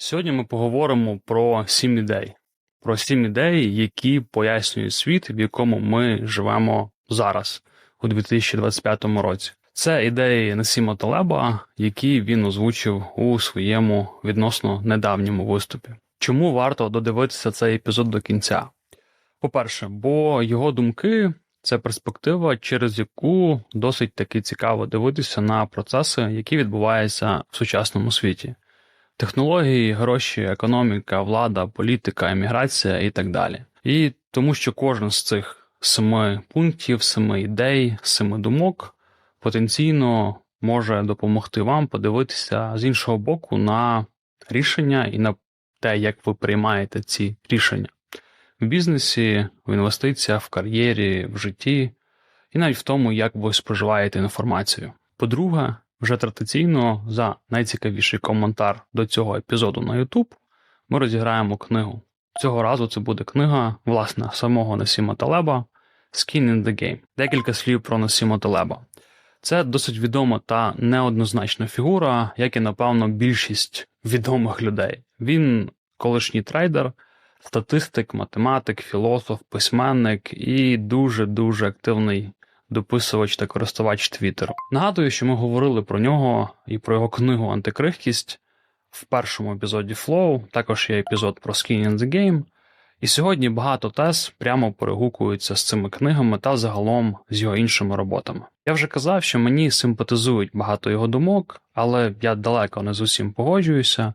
Сьогодні ми поговоримо про сім ідей, про сім ідей, які пояснюють світ, в якому ми живемо зараз, у 2025 році. Це ідеї Насіма Талеба, які він озвучив у своєму відносно недавньому виступі. Чому варто додивитися цей епізод до кінця? По-перше, бо його думки це перспектива, через яку досить таки цікаво дивитися на процеси, які відбуваються в сучасному світі. Технології, гроші, економіка, влада, політика, еміграція і так далі. І тому, що кожен з цих семи пунктів, семи ідей, семи думок потенційно може допомогти вам подивитися з іншого боку на рішення і на те, як ви приймаєте ці рішення в бізнесі, в інвестиціях, в кар'єрі, в житті, і навіть в тому, як ви споживаєте інформацію. По-друге, вже традиційно за найцікавіший коментар до цього епізоду на YouTube ми розіграємо книгу. Цього разу це буде книга, власне, самого Насіма Талеба Skin in the Game. Декілька слів про Насіма Талеба. Це досить відома та неоднозначна фігура, як і, напевно, більшість відомих людей. Він колишній трейдер, статистик, математик, філософ, письменник і дуже-дуже активний дописувач та користувач Твіттеру. Нагадую, що ми говорили про нього і про його книгу Антикрихкість в першому епізоді Flow, також є епізод про Skin in the Game. І сьогодні багато тез прямо перегукуються з цими книгами та загалом з його іншими роботами. Я вже казав, що мені симпатизують багато його думок, але я далеко не з усім погоджуюся,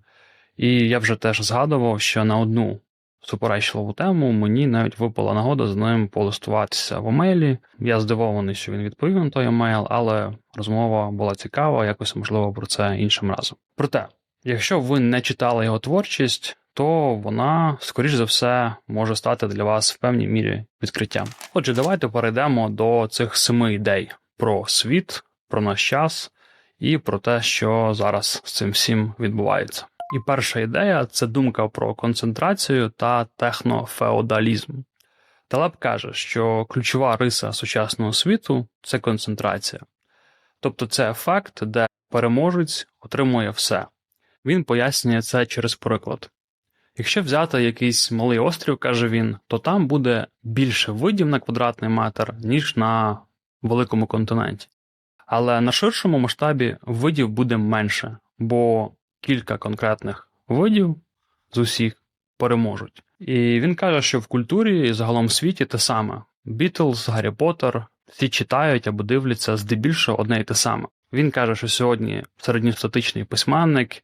і я вже теж згадував, що на одну суперечливу тему мені навіть випала нагода з ним полистуватися в емейлі. Я здивований, що він відповів на той емейл, але розмова була цікава, якось можливо про це іншим разом. Проте, якщо ви не читали його творчість, то вона, скоріш за все, може стати для вас в певній мірі відкриттям. Отже, давайте перейдемо до цих семи ідей про світ, про наш час і про те, що зараз з цим всім відбувається. І перша ідея це думка про концентрацію та технофеодалізм. Талеб каже, що ключова риса сучасного світу це концентрація. Тобто це ефект, де переможець отримує все. Він пояснює це через приклад. Якщо взяти якийсь малий острів, каже він, то там буде більше видів на квадратний метр, ніж на великому континенті. Але на ширшому масштабі видів буде менше, бо кілька конкретних видів з усіх переможуть. І він каже, що в культурі і загалом в світі те саме: Бітлз, Гаррі Поттер, всі читають або дивляться здебільшого одне і те саме. Він каже, що сьогодні середньостатичний письменник,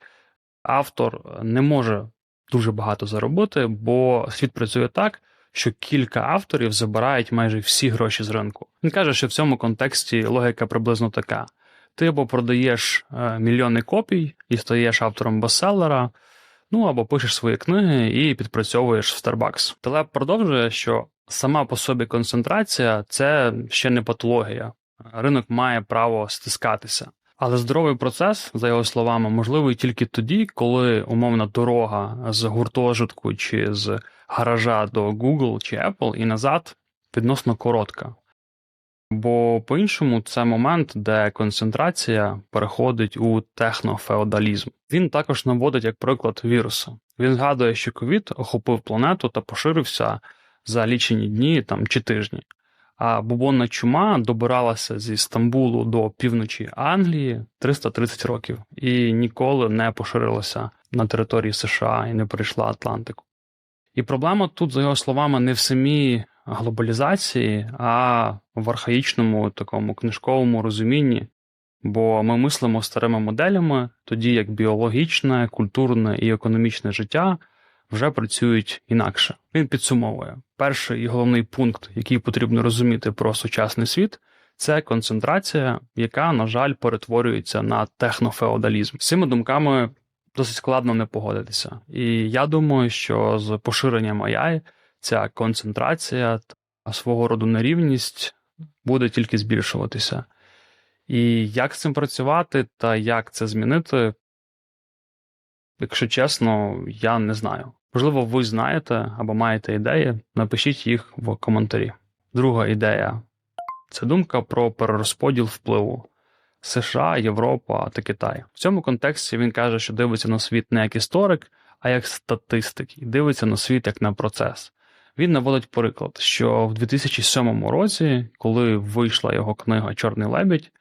автор не може дуже багато заробити, бо світ працює так, що кілька авторів забирають майже всі гроші з ринку. Він каже, що в цьому контексті логіка приблизно така: ти або продаєш е, мільйони копій і стаєш автором бестселера, ну або пишеш свої книги і підпрацьовуєш в Starbucks. Телеп продовжує, що сама по собі концентрація це ще не патологія. Ринок має право стискатися. Але здоровий процес, за його словами, можливий тільки тоді, коли умовна дорога з гуртожитку чи з гаража до Google чи Apple і назад відносно коротка. Бо по-іншому це момент, де концентрація переходить у технофеодалізм. Він також наводить як приклад віруса. Він згадує, що ковід охопив планету та поширився за лічені дні там чи тижні. А бубонна чума добиралася зі Стамбулу до півночі Англії 330 років і ніколи не поширилася на території США і не перейшла Атлантику. І проблема тут, за його словами, не в самій глобалізації, а в архаїчному такому книжковому розумінні, бо ми мислимо старими моделями, тоді як біологічне, культурне і економічне життя вже працюють інакше. Він підсумовує перший і головний пункт, який потрібно розуміти про сучасний світ. Це концентрація, яка, на жаль, перетворюється на технофеодалізм. З цими думками досить складно не погодитися. І я думаю, що з поширенням AI ця концентрація свого роду нерівність буде тільки збільшуватися. І як з цим працювати та як це змінити, якщо чесно, я не знаю. Можливо, ви знаєте або маєте ідеї, напишіть їх в коментарі. Друга ідея це думка про перерозподіл впливу США, Європа та Китай. В цьому контексті він каже, що дивиться на світ не як історик, а як статистик і дивиться на світ як на процес. Він наводить приклад, що в 2007 році, коли вийшла його книга Чорний лебідь,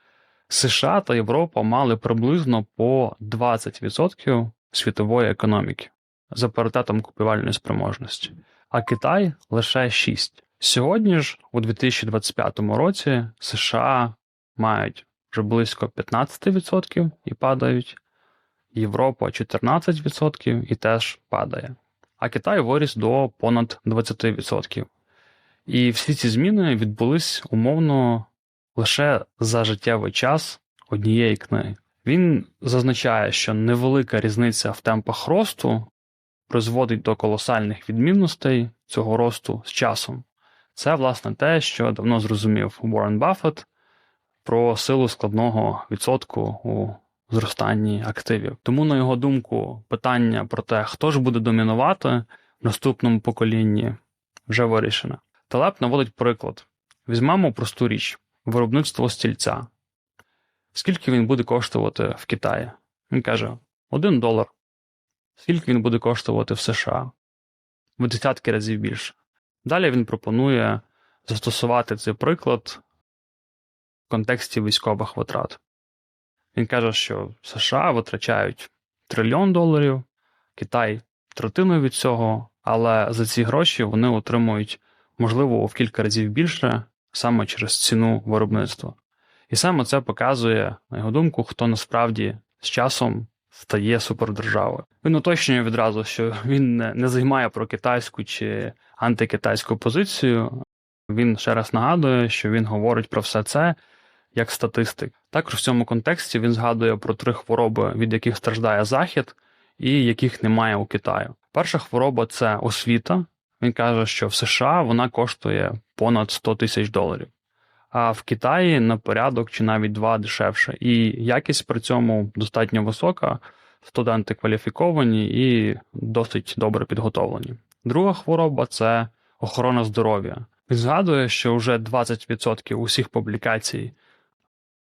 США та Європа мали приблизно по 20% світової економіки за паритетом купівельної спроможності, а Китай лише 6%. Сьогодні ж, у 2025 році, США мають вже близько 15% і падають, Європа 14% і теж падає. А Китай виріс до понад 20%. І всі ці зміни відбулись умовно лише за життєвий час однієї книги. Він зазначає, що невелика різниця в темпах росту призводить до колосальних відмінностей цього росту з часом. Це, власне, те, що давно зрозумів Уоррен Баффет про силу складного відсотку у зростанні активів. Тому, на його думку, питання про те, хто ж буде домінувати в наступному поколінні, вже вирішено. Телеп наводить приклад: візьмемо просту річ виробництво стільця. Скільки він буде коштувати в Китаї? Він каже: 1 долар. Скільки він буде коштувати в США? В десятки разів більше. Далі він пропонує застосувати цей приклад в контексті військових витрат. Він каже, що США витрачають трильйон доларів, Китай третину від цього, але за ці гроші вони отримують, можливо, в кілька разів більше саме через ціну виробництва. І саме це показує, на його думку, хто насправді з часом стає супердержавою. Він уточнює відразу, що він не займає про китайську чи антикитайську позицію. Він ще раз нагадує, що він говорить про все це як статистик. Також в цьому контексті він згадує про три хвороби, від яких страждає Захід, і яких немає у Китаю. Перша хвороба це освіта. Він каже, що в США вона коштує понад 100 тисяч доларів, а в Китаї на порядок чи навіть два дешевше. І якість при цьому достатньо висока. Студенти кваліфіковані і досить добре підготовлені. Друга хвороба це охорона здоров'я. Він згадує, що вже 20% усіх публікацій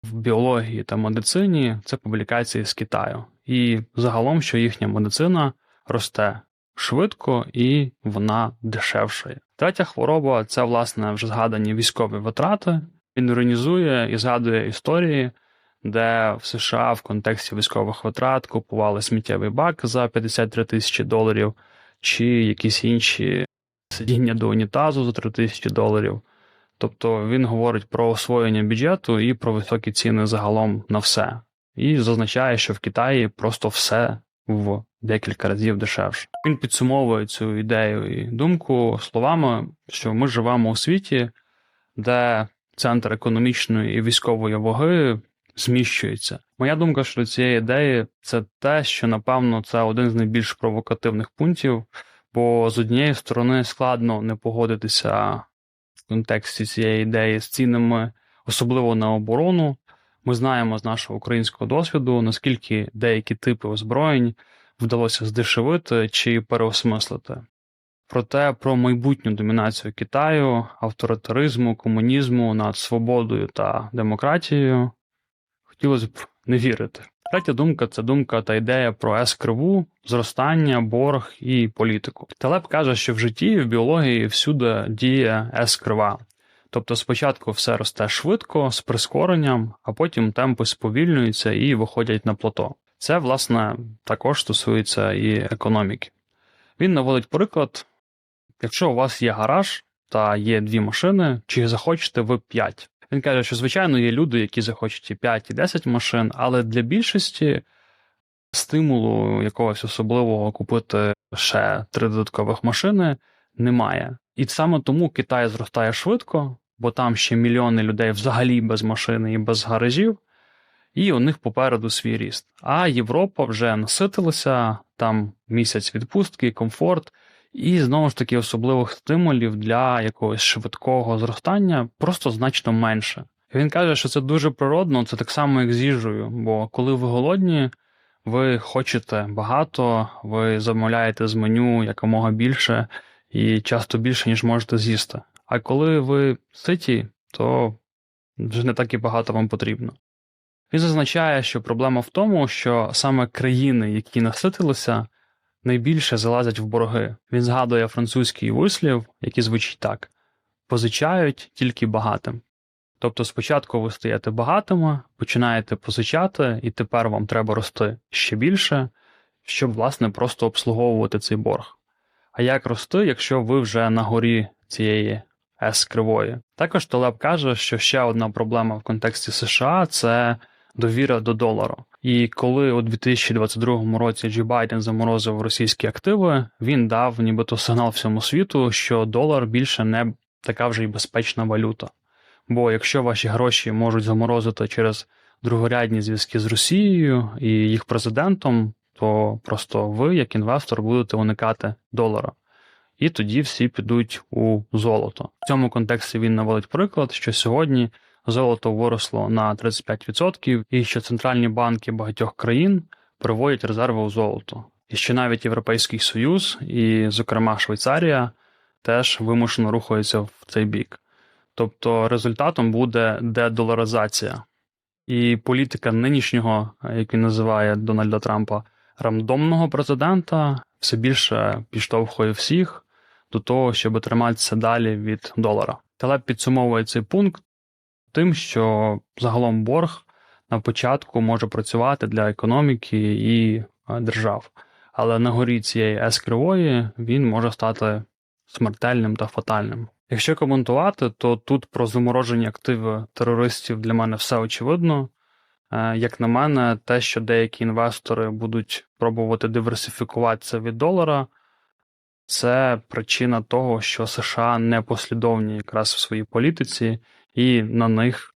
в біології та медицині це публікації з Китаю. І загалом, що їхня медицина росте швидко і вона дешевшає. Третя хвороба це, власне, вже згадані військові витрати. Він іронізує і згадує історії, де в США в контексті військових витрат купували сміттєвий бак за 53 тисячі доларів, чи якісь інші сидіння до унітазу за 3 тисячі доларів. Тобто він говорить про освоєння бюджету і про високі ціни загалом на все. І зазначає, що в Китаї просто все в декілька разів дешевше. Він підсумовує цю ідею і думку словами, що ми живемо у світі, де центр економічної і військової ваги зміщується. Моя думка щодо цієї ідеї це те, що напевно це один з найбільш провокативних пунктів, бо з однієї сторони складно не погодитися в контексті цієї ідеї з цінами, особливо на оборону. Ми знаємо з нашого українського досвіду, наскільки деякі типи озброєнь вдалося здешевити чи переосмислити. Проте про майбутню домінацію Китаю, авторитаризму, комунізму над свободою та демократією хотілося б не вірити. Третя думка це думка та ідея про С-криву, зростання, борг і політику. Телеп каже, що в житті в біології всюди діє С-крива. Тобто спочатку все росте швидко, з прискоренням, а потім темпи сповільнюються і виходять на плато. Це, власне, також стосується і економіки. Він наводить приклад: якщо у вас є гараж та є дві машини, чи захочете ви 5. Він каже, що, звичайно, є люди, які захочуть і 5, і 10 машин, але для більшості стимулу якогось особливого купити ще три додаткових машини немає. І саме тому Китай зростає швидко, бо там ще мільйони людей взагалі без машини і без гаражів, і у них попереду свій ріст. А Європа вже наситилася, там місяць відпустки, комфорт. І знову ж таки особливих стимулів для якогось швидкого зростання просто значно менше. Він каже, що це дуже природно, це так само, як з їжею. Бо коли ви голодні, ви хочете багато, ви замовляєте з меню якомога більше і часто більше, ніж можете з'їсти. А коли ви ситі, то вже не так і багато вам потрібно. Він зазначає, що проблема в тому, що саме країни, які наситилися, найбільше залазять в борги. Він згадує французький вислів, який звучить так: позичають тільки багатим. Тобто спочатку ви стаєте багатими, починаєте позичати, і тепер вам треба рости ще більше, щоб, власне, просто обслуговувати цей борг. А як рости, якщо ви вже на горі цієї С кривої? Також Талеб каже, що ще одна проблема в контексті США це довіра до долару. І коли у 2022 році Джі Байден заморозив російські активи, він дав нібито сигнал всьому світу, що долар більше не така вже й безпечна валюта. Бо якщо ваші гроші можуть заморозити через другорядні зв'язки з Росією і їх президентом, то просто ви, як інвестор, будете уникати долара. І тоді всі підуть у золото. В цьому контексті він наводить приклад, що сьогодні золото виросло на 35%, і що центральні банки багатьох країн приводять резерви у золото. І що навіть Європейський Союз, і, зокрема, Швейцарія, теж вимушено рухаються в цей бік. Тобто результатом буде дедоларизація. І політика нинішнього, як він називає Дональда Трампа, рандомного президента все більше підштовхує всіх до того, щоб триматися далі від долара. Телеп підсумовує цей пункт тим, що загалом борг на початку може працювати для економіки і держав, але на горі цієї С-кривої він може стати смертельним та фатальним. Якщо коментувати, то тут про заморожені активи терористів для мене все очевидно. Як на мене, те, що деякі інвестори будуть пробувати диверсифікуватися від долара, це причина того, що США не послідовні якраз в своїй політиці, і на них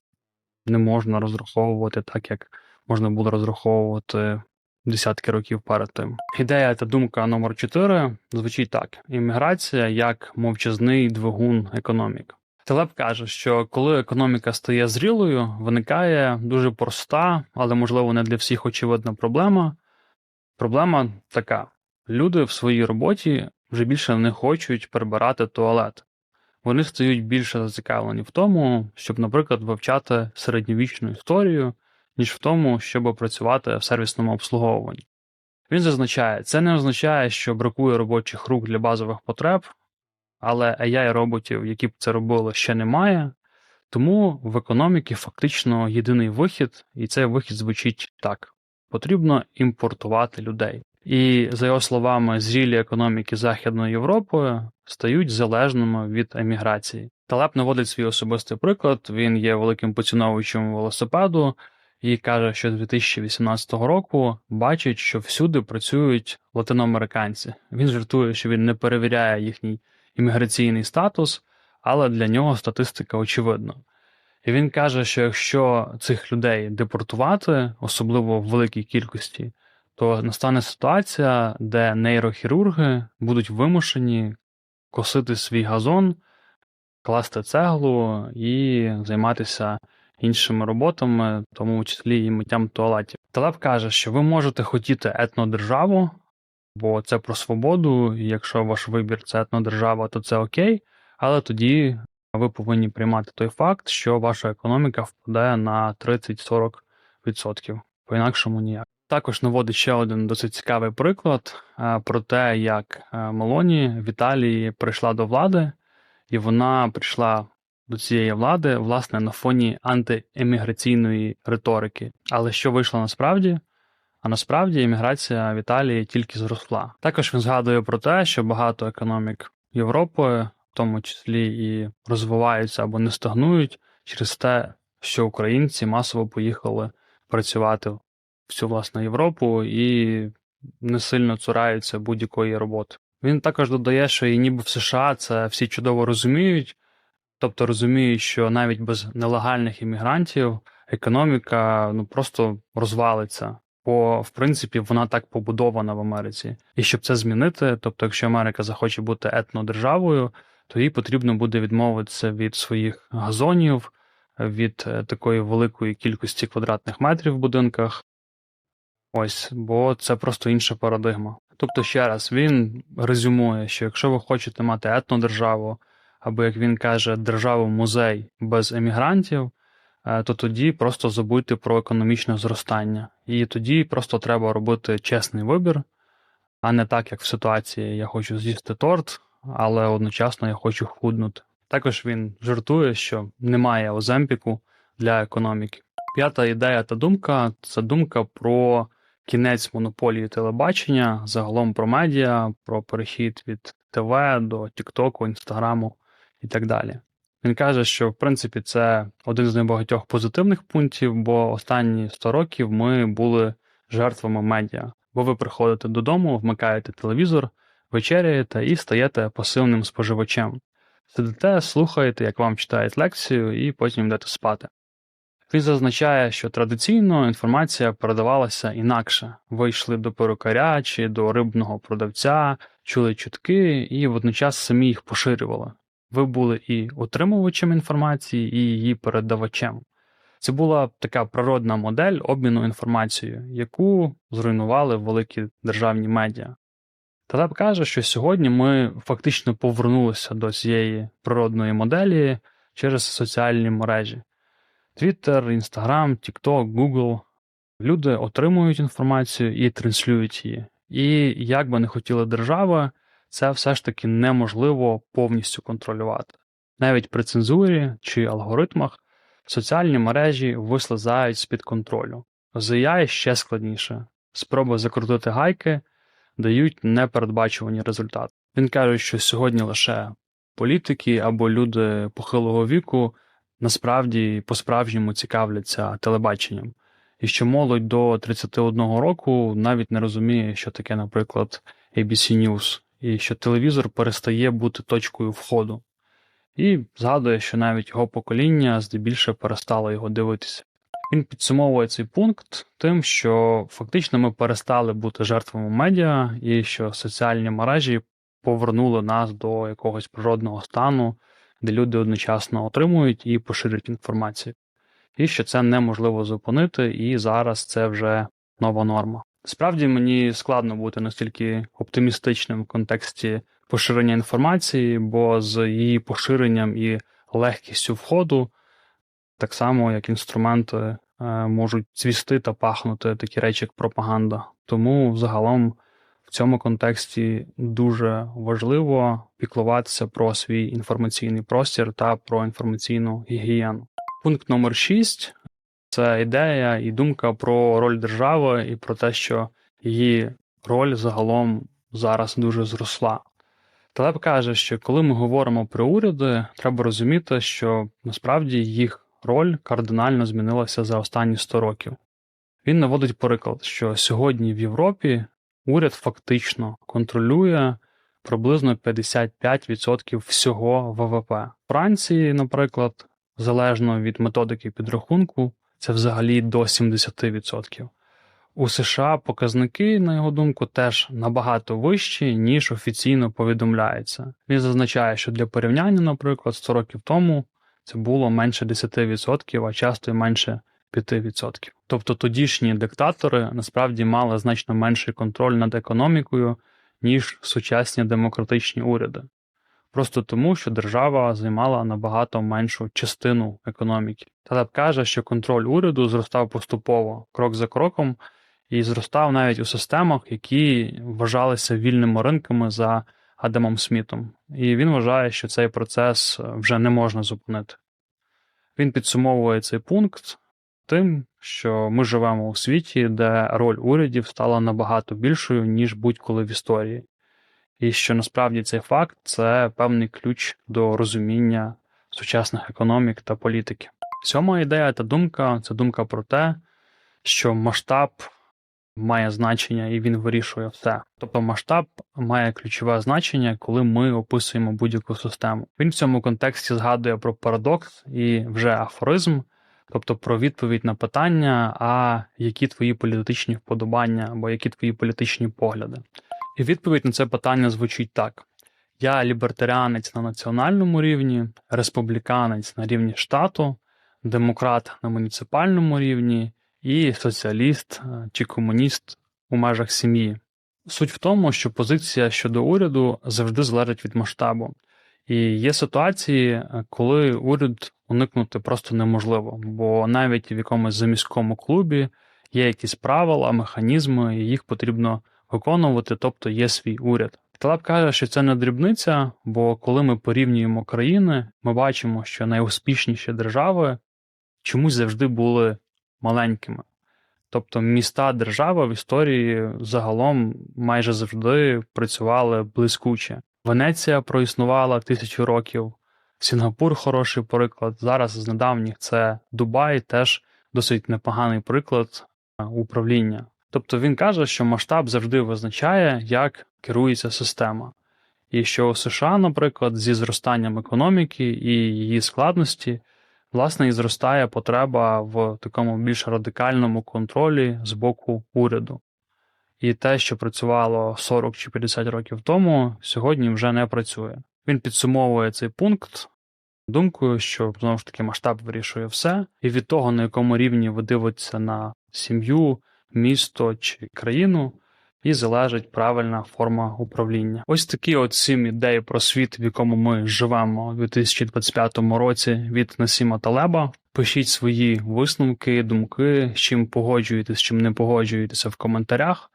не можна розраховувати так, як можна було розраховувати десятки років перед тим. Ідея та думка номер 4 звучить так: імміграція як мовчазний двигун економік. Телеп каже, що коли економіка стає зрілою, виникає дуже проста, але можливо не для всіх очевидна проблема. Проблема така: люди в своїй роботі вже більше не хочуть прибирати туалет. Вони стають більше зацікавлені в тому, щоб, наприклад, вивчати середньовічну історію, ніж в тому, щоб працювати в сервісному обслуговуванні. Він зазначає, це не означає, що бракує робочих рук для базових потреб, але ai роботів, які б це робили, ще немає. Тому в економіці фактично єдиний вихід, і цей вихід звучить так: потрібно імпортувати людей. І, за його словами, зрілі економіки Західної Європи стають залежними від еміграції. Талеп наводить свій особистий приклад. Він є великим поціновувачем велосипеду і каже, що з 2018 року бачить, що всюди працюють латиноамериканці. Він жартує, що він не перевіряє їхній імміграційний статус, але для нього статистика очевидна. І він каже, що якщо цих людей депортувати, особливо в великій кількості, то настане ситуація, де нейрохірурги будуть вимушені косити свій газон, класти цеглу і займатися іншими роботами, в тому числі і миттям туалетів. Талеб каже, що ви можете хотіти етнодержаву, бо це про свободу, і якщо ваш вибір це етнодержава, то це окей, але тоді ви повинні приймати той факт, що ваша економіка впадає на 30-40%. По інакшому ніяк. Також наводить ще один досить цікавий приклад про те, як Мелоні в Італії прийшла до влади, і вона прийшла до цієї влади, власне, на фоні антиеміграційної риторики. Але що вийшло насправді? А насправді еміграція в Італії тільки зросла. Також він згадує про те, що багато економік Європи, в тому числі і розвиваються або не стагнують через те, що українці масово поїхали працювати всю власне Європу і не сильно цураються будь-якої роботи. Він також додає, що і ніби в США це всі чудово розуміють, тобто розуміють, що навіть без нелегальних іммігрантів економіка ну просто розвалиться. Бо, в принципі, вона так побудована в Америці. І щоб це змінити, тобто, якщо Америка захоче бути етнодержавою, то їй потрібно буде відмовитися від своїх газонів, від е, такої великої кількості квадратних метрів в будинках. Ось, бо це просто інша парадигма. Тобто, ще раз, він резюмує, що якщо ви хочете мати етнодержаву, або, як він каже, державу-музей без емігрантів, е, то тоді просто забудьте про економічне зростання. І тоді просто треба робити чесний вибір, а не так, як в ситуації я хочу з'їсти торт, але одночасно я хочу худнути. Також він жартує, що немає оземпіку для економіки. П'ята ідея та думка це думка про кінець монополії телебачення, загалом про медіа, про перехід від ТВ до Тіктоку, Інстаграму і так далі. Він каже, що в принципі це один з небагатьох позитивних пунктів, бо останні 100 років ми були жертвами медіа. Бо ви приходите додому, вмикаєте телевізор, вечеряєте і стаєте пасивним споживачем. Сидите, слухаєте, як вам читають лекцію, і потім йдете спати. Він зазначає, що традиційно інформація передавалася інакше. Ви йшли до перукаря чи до рибного продавця, чули чутки і водночас самі їх поширювали. Ви були і отримувачем інформації, і її передавачем. Це була така природна модель обміну інформацією, яку зруйнували великі державні медіа. Талеб каже, що сьогодні ми фактично повернулися до цієї природної моделі через соціальні мережі. Twitter, Instagram, TikTok, Google. Люди отримують інформацію і транслюють її. І як би не хотіла держава, це все ж таки неможливо повністю контролювати. Навіть при цензурі чи алгоритмах соціальні мережі вислизають з-під контролю. З ще складніше. Спроби закрутити гайки дають непередбачувані результати. Він каже, що сьогодні лише політики або люди похилого віку насправді по-справжньому цікавляться телебаченням, і що молодь до 31 року навіть не розуміє, що таке, наприклад, ABC News, і що телевізор перестає бути точкою входу. І згадує, що навіть його покоління здебільше перестало його дивитися. Він підсумовує цей пункт тим, що фактично ми перестали бути жертвами медіа, і що соціальні мережі повернули нас до якогось природного стану, де люди одночасно отримують і поширюють інформацію. І що це неможливо зупинити, і зараз це вже нова норма. Справді мені складно бути настільки оптимістичним в контексті поширення інформації, бо з її поширенням і легкістю входу, так само як інструменти е, можуть цвісти та пахнути такі речі, як пропаганда. Тому загалом в цьому контексті дуже важливо піклуватися про свій інформаційний простір та про інформаційну гігієну. Пункт номер 6 це ідея і думка про роль держави і про те, що її роль загалом зараз дуже зросла. Талеб каже, що коли ми говоримо про уряди, треба розуміти, що насправді їх роль кардинально змінилася за останні 100 років. Він наводить приклад, що сьогодні в Європі уряд фактично контролює приблизно 55% всього ВВП. Франції, наприклад, залежно від методики підрахунку, це взагалі до 70%. У США показники, на його думку, теж набагато вищі, ніж офіційно повідомляється. Він зазначає, що для порівняння, наприклад, 100 років тому це було менше 10%, а часто й менше 5%. Тобто тодішні диктатори насправді мали значно менший контроль над економікою, ніж сучасні демократичні уряди. Просто тому, що держава займала набагато меншу частину економіки. Талеб каже, що контроль уряду зростав поступово, крок за кроком, і зростав навіть у системах, які вважалися вільними ринками за Адамом Смітом. І він вважає, що цей процес вже не можна зупинити. Він підсумовує цей пункт тим, що ми живемо у світі, де роль урядів стала набагато більшою, ніж будь-коли в історії. І що насправді цей факт це певний ключ до розуміння сучасних економік та політики. Сьома ідея та думка це думка про те, що масштаб має значення і він вирішує все. Тобто масштаб має ключове значення, коли ми описуємо будь-яку систему. Він в цьому контексті згадує про парадокс і вже афоризм, тобто про відповідь на питання, а які твої політичні вподобання або які твої політичні погляди. І відповідь на це питання звучить так: я лібертаріанець на національному рівні, республіканець на рівні штату, демократ на муніципальному рівні і соціаліст е, чи комуніст у межах сім'ї. Суть в тому, що позиція щодо уряду завжди залежить від масштабу. І є ситуації, е, коли уряд уникнути просто неможливо, бо навіть в якомусь заміському клубі є якісь правила, механізми, і їх потрібно виконувати, тобто є свій уряд. Талеб каже, що це не дрібниця, бо коли ми порівнюємо країни, ми бачимо, що найуспішніші держави чомусь завжди були маленькими. Тобто міста держави в історії загалом майже завжди працювали блискуче. Венеція проіснувала тисячу років, Сінгапур хороший приклад. Зараз з недавніх це Дубай, теж досить непоганий приклад е, управління. Тобто він каже, що масштаб завжди визначає, як керується система. І що у США, наприклад, зі зростанням економіки і її складності, власне, і зростає потреба в такому більш радикальному контролі з боку уряду. І те, що працювало 40 чи 50 років тому, сьогодні вже не працює. Він підсумовує цей пункт думкою, що знову ж таки масштаб вирішує все, і від того, на якому рівні ви дивитеся на сім'ю, місто чи країну, і залежить правильна форма управління. Ось такі от сім ідей про світ, в якому ми живемо у 2025 році від Насіма Талеба. Пишіть свої висновки, думки, з чим погоджуєтесь, з чим не погоджуєтеся в коментарях.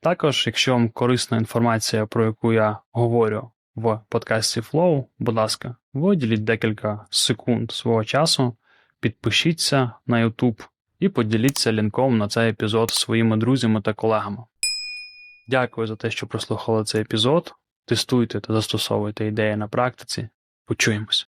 Також, якщо вам корисна інформація, про яку я говорю в подкасті Flow, будь ласка, виділіть декілька секунд свого часу, підпишіться на YouTube і поділіться лінком на цей епізод своїми друзями та колегами. Дякую за те, що прослухали цей епізод. Тестуйте та застосовуйте ідеї на практиці. Почуємось.